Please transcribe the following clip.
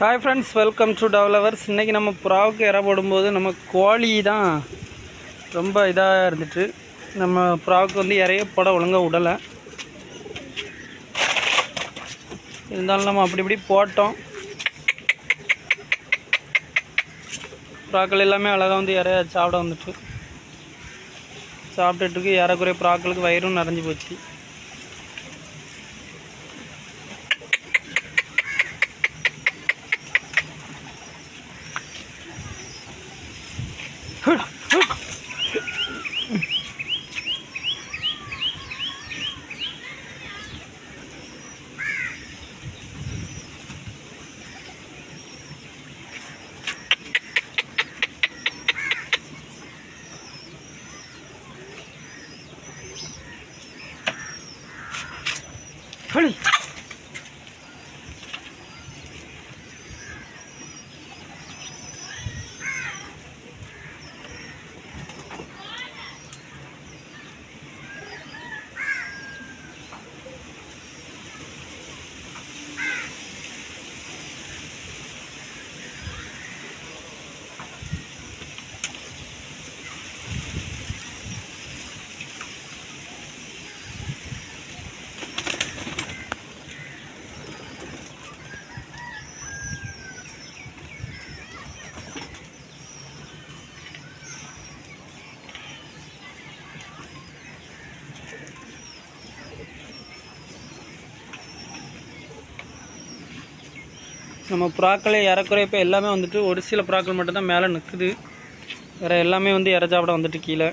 Hi friends welcome to developers இன்றைக்கி நம்ம புறாவுக்கு இற போடும்போது நம்ம கோழி தான் ரொம்ப இதாக இருந்துட்டு நம்ம புறாவுக்கு வந்து இறைய போட ஒழுங்காக விடலை இருந்தாலும் நம்ம அப்படி இப்படி போட்டோம். புறாக்கள் எல்லாமே அழகாக வந்து இறைய சாப்பிட வந்துட்டு. சாப்பிட்டுட்டுருக்கு ஏறக்குறைய புறாக்களுக்கு வயிறும் நிறைஞ்சு போச்சு. Hurry! நம்ம புறாக்களே இறக்குறைய இப்போ எல்லாமே வந்துட்டு ஒரு சில புறாக்கள் மட்டும்தான் மேலே நிற்குது வேறு எல்லாமே வந்து இறச்சாப்பிட வந்துட்டு கீழே.